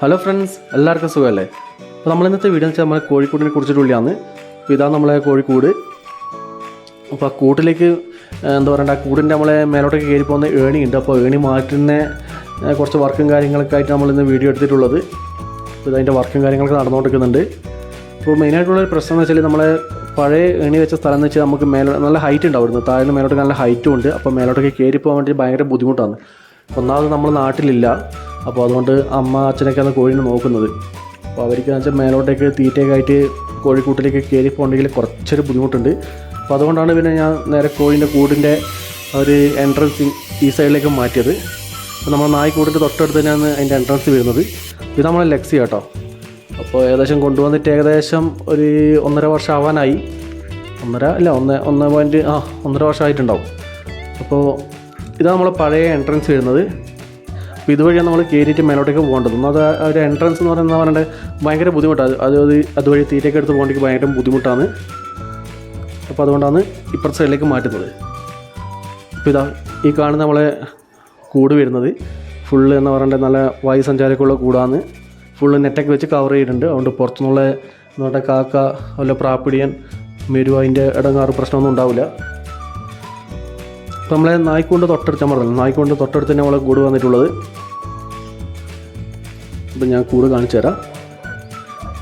Hello friends എല്ലാവർക്കും സുഖമല്ലേ? അപ്പോൾ നമ്മൾ ഇന്നത്തെ വീഡിയോ വെച്ചാൽ നമ്മളെ കോഴിക്കോടിനെ കുറിച്ചിട്ടുള്ളതാണ് അപ്പോൾ ഇതാണ് നമ്മളെ കോഴിക്കോട്. അപ്പോൾ ആ കൂട്ടിലേക്ക് എന്താ പറയണ്ട ആ കൂടിന്റെ നമ്മളെ മേലോട്ടേക്ക് കയറി പോകുന്ന ഏണി ഉണ്ട്. അപ്പോൾ ഏണി മാറ്റുന്ന കുറച്ച് വർക്കും കാര്യങ്ങളൊക്കെ ആയിട്ട് നമ്മളിന്ന് വീഡിയോ എടുത്തിട്ടുള്ളത്. അപ്പോൾ ഇതിന്റെ വർക്കും കാര്യങ്ങളൊക്കെ നടന്നുകൊണ്ടിരിക്കുന്നുണ്ട്. അപ്പോൾ മെയിനായിട്ടുള്ളൊരു പ്രശ്നം എന്ന് വെച്ചാൽ നമ്മളെ പഴയ ഏണി വെച്ച സ്ഥലം എന്ന് വെച്ചാൽ നമുക്ക് മേലോ നല്ല ഹൈറ്റ് ഉണ്ട് അവിടുന്ന് താഴെ മേലോട്ട് നല്ല ഹൈറ്റും ഉണ്ട്. അപ്പോൾ മേലോട്ടൊക്കെ കയറി പോകാൻ വേണ്ടി ഭയങ്കര ബുദ്ധിമുട്ടാണ്. ഒന്നാമത് നമ്മൾ നാട്ടിലില്ല. അപ്പോൾ അതുകൊണ്ട് അമ്മ അച്ഛനൊക്കെയാണ് കോഴീനെ നോക്കുന്നത്. അപ്പോൾ അവർക്ക് വെച്ചാൽ മേലോട്ടേക്ക് തീറ്റയൊക്കെ ആയിട്ട് കോഴിക്കൂട്ടിലേക്ക് കയറി പോകണമെങ്കിൽ കുറച്ചൊരു ബുദ്ധിമുട്ടുണ്ട്. അപ്പോൾ അതുകൊണ്ടാണ് പിന്നെ ഞാൻ നേരെ കോഴീന്റെ കൂടിന്റെ ഒരു എൻട്രൻസ് ഈ സൈഡിലേക്ക് മാറ്റിയത്. അപ്പോൾ നമ്മൾ നായ്ക്കൂടിന്റെ തൊട്ടടുത്ത് തന്നെയാണ് അതിന്റെ എൻട്രൻസ് വരുന്നത്. ഇത് നമ്മളെ ലെക്സി കേട്ടോ അപ്പോൾ ഏകദേശം കൊണ്ടുവന്നിട്ട് ഏകദേശം ഒരു ഒന്നര വർഷം ആവാനായി. ഒന്നര അല്ല ഒന്ന് ഒന്ന് പോയിന്റ് ആ ഒന്നര വർഷമായിട്ടുണ്ടാവും അപ്പോൾ ഇതാണ് നമ്മളെ പഴയ എൻട്രൻസ് വരുന്നത്. അപ്പോൾ ഇതുവഴിയാണ് നമ്മൾ കയറിയിട്ട് മേലോട്ടേക്ക് പോകേണ്ടത്. ആ ഒരു എൻട്രൻസ് എന്ന് പറയുന്നത് പറയുന്നത് ഭയങ്കര ബുദ്ധിമുട്ടാണ് അത് അത് അതുവഴി തീറ്റയൊക്കെ എടുത്ത് പോകേണ്ടെങ്കിൽ ഭയങ്കര ബുദ്ധിമുട്ടാണ്. അപ്പോൾ അതുകൊണ്ടാണ് ഇപ്പുറത്തെ സൈഡിലേക്ക് മാറ്റുന്നത്. അപ്പോൾ ഇതാ ഈ കാണുന്ന നമ്മളെ കൂട് വരുന്നത്. ഫുള്ള് എന്ന് പറയേണ്ടത് നല്ല വായു സഞ്ചാരമൊക്കെയുള്ള കൂടാണ്. ഫുള്ള് നെറ്റൊക്കെ വെച്ച് കവർ ചെയ്തിട്ടുണ്ട്. അതുകൊണ്ട് പുറത്തുനിന്നുള്ള നമ്മുടെ കാക്ക വല്ല പ്രാപ്പിടിയൻ മെരു അതിന്റെ ഇടങ്ങാറ് പ്രശ്നമൊന്നും ഉണ്ടാവില്ല. അപ്പോൾ നമ്മളെ നായ്ക്കൊണ്ട് തൊട്ടടുത്ത് നമ്മൾ നായ്ക്കൊണ്ട് തൊട്ടടുത്ത് തന്നെ നമ്മളെ കൂട് വന്നിട്ടുള്ളത്. ഇപ്പം ഞാൻ കൂടെ കാണിച്ചു തരാം.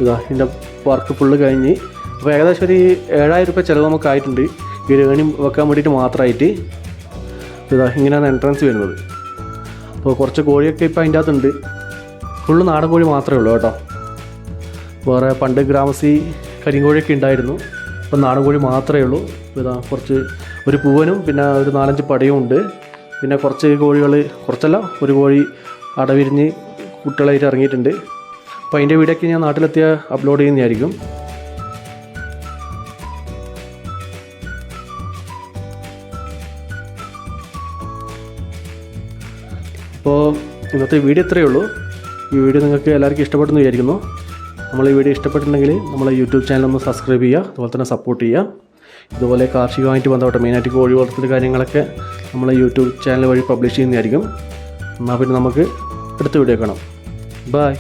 ഇതാ ഇതിന്റെ വർക്ക് ഫുള്ള് കഴിഞ്ഞ്. അപ്പോൾ ഏകദേശം ഒരു ഏഴായിരം രൂപ ചിലവ് നമുക്ക് ആയിട്ടുണ്ട്. ഈ ഏണി വെക്കാൻ വേണ്ടിയിട്ട് മാത്രമായിട്ട്. ഇതാ ഇങ്ങനെയാണ് എൻട്രൻസ് വരുന്നത്. അപ്പോൾ കുറച്ച് കോഴിയൊക്കെ ഇപ്പോൾ അതിന്റെ അകത്തുണ്ട്. ഫുള്ള് നാടൻ കോഴി മാത്രമേ ഉള്ളൂ കേട്ടോ. വേറെ പണ്ട് ഗ്രാമസി കരിങ്കോഴിയൊക്കെ ഉണ്ടായിരുന്നു. ഇപ്പം നാടൻ കോഴി മാത്രമേ ഉള്ളൂ. ഇതാ കുറച്ച് ഒരു പൂവനും പിന്നെ ഒരു നാലഞ്ച് പടയും ഉണ്ട്. പിന്നെ കുറച്ച് കോഴികൾ കുറച്ചല്ല ഒരു കോഴി അടവിരിഞ്ഞ് കുട്ടികളായിട്ട് ഇറങ്ങിയിട്ടുണ്ട്. അപ്പോൾ അതിന്റെ വീഡിയോ ഞാൻ നാട്ടിലെത്തിയ അപ്ലോഡ് ചെയ്യുന്നതായിരിക്കും. അപ്പോൾ ഇന്നത്തെ വീഡിയോ ഇത്രയേ ഉള്ളൂ. ഈ വീഡിയോ നിങ്ങൾക്ക് എല്ലാവർക്കും ഇഷ്ടപ്പെട്ടെന്ന് വിചാരിക്കുന്നു. നമ്മൾ ഈ വീഡിയോ ഇഷ്ടപ്പെട്ടിട്ടുണ്ടെങ്കിൽ നമ്മളെ യൂട്യൂബ് ചാനൽ ഒന്ന് സബ്സ്ക്രൈബ് ചെയ്യുക അതുപോലെ തന്നെ സപ്പോർട്ട് ചെയ്യുക. ഇതുപോലെ കാർഷികമായിട്ട് ബന്ധപ്പെട്ട മെയിനായിട്ട് കോഴി വളർത്തൽ കാര്യങ്ങളൊക്കെ നമ്മളെ യൂട്യൂബ് ചാനൽ വഴി പബ്ലിഷ് ചെയ്യുന്നതായിരിക്കും. എന്നാൽ പിന്നെ നമുക്ക് അടുത്ത വീഡിയോ കാണാം. Bye.